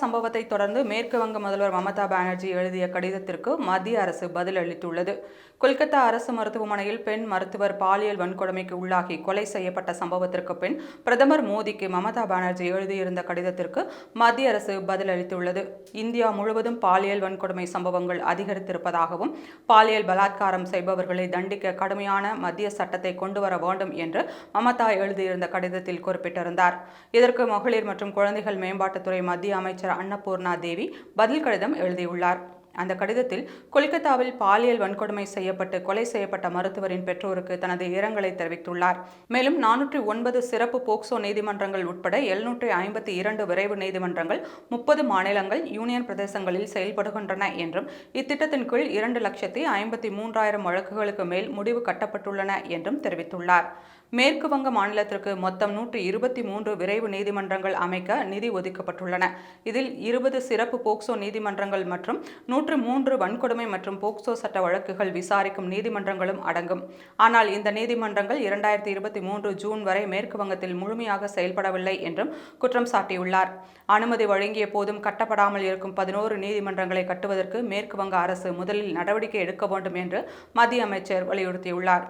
சம்பவத்தை தொடர்ந்து மேற்கு வங்க முதல்வர் மமதா பானர்ஜி எழுதிய கடிதத்திற்கு மத்திய அரசு பதிலளித்துள்ளது கொல்கத்தா அரசு மருத்துவமனையில் பெண் மருத்துவர் பாலியல் வன்கொடுமைக்கு உள்ளாகி கொலை செய்யப்பட்ட சம்பவத்திற்கு பின் பிரதமர் மோடிக்கு மமதா பானர்ஜி எழுதியிருந்த கடிதத்திற்கு மத்திய அரசு பதிலளித்துள்ளது இந்தியா முழுவதும் பாலியல் வன்கொடுமை சம்பவங்கள் அதிகரித்திருப்பதாகவும் பாலியல் பலாத்காரம் செய்பவர்களை தண்டிக்க கடுமையான மத்திய சட்டத்தை கொண்டு வர வேண்டும் என்று மமதா எழுதியிருந்த கடிதத்தில் குறிப்பிட்டிருந்தார். இதற்கு மகளிர் மற்றும் குழந்தைகள் மேம்பாட்டுத்துறை மத்திய அமைச்சர் அன்னபூர்ணா தேவி பதில் கடிதம் எழுதியுள்ளார். அந்த கடிதத்தில் கொல்கத்தாவில் பாலியல் வன்கொடுமை செய்யப்பட்டு கொலை செய்யப்பட்ட மருத்துவரின் பெற்றோருக்கு தனது இரங்கலை தெரிவித்துள்ளார். மேலும் நானூற்றி ஒன்பது சிறப்பு போக்சோ நீதிமன்றங்கள் உட்பட எழுநூற்றி ஐம்பத்தி இரண்டு விரைவு நீதிமன்றங்கள் முப்பது மாநிலங்கள் யூனியன் பிரதேசங்களில் செயல்படுகின்றன என்றும் இத்திட்டத்தின் கீழ் இரண்டு லட்சத்தி ஐம்பத்தி மூன்றாயிரம் வழக்குகளுக்கு மேல் முடிவு கட்டப்பட்டுள்ளன என்றும் தெரிவித்துள்ளார். மேற்கு வங்க மாநிலத்திற்கு மொத்தம் நூற்றி இருபத்தி மூன்று விரைவு நீதிமன்றங்கள் அமைக்க நிதி ஒதுக்கப்பட்டுள்ளன. இதில் இருபது சிறப்பு போக்சோ நீதிமன்றங்கள் மற்றும் நூற்று மூன்று வன்கொடுமை மற்றும் போக்சோ சட்ட வழக்குகள் விசாரிக்கும் நீதிமன்றங்களும் அடங்கும். ஆனால் இந்த நீதிமன்றங்கள் இரண்டாயிரத்தி இருபத்தி மூன்று ஜூன் வரை மேற்கு வங்கத்தில் முழுமையாக செயல்படவில்லை என்றும் குற்றம் சாட்டியுள்ளார். அனுமதி வழங்கிய போதும் கட்டப்படாமல் இருக்கும் பதினோரு நீதிமன்றங்களை கட்டுவதற்கு மேற்கு வங்க அரசு முதலில் நடவடிக்கை எடுக்க வேண்டும் என்று மத்திய அமைச்சர் வலியுறுத்தியுள்ளார்.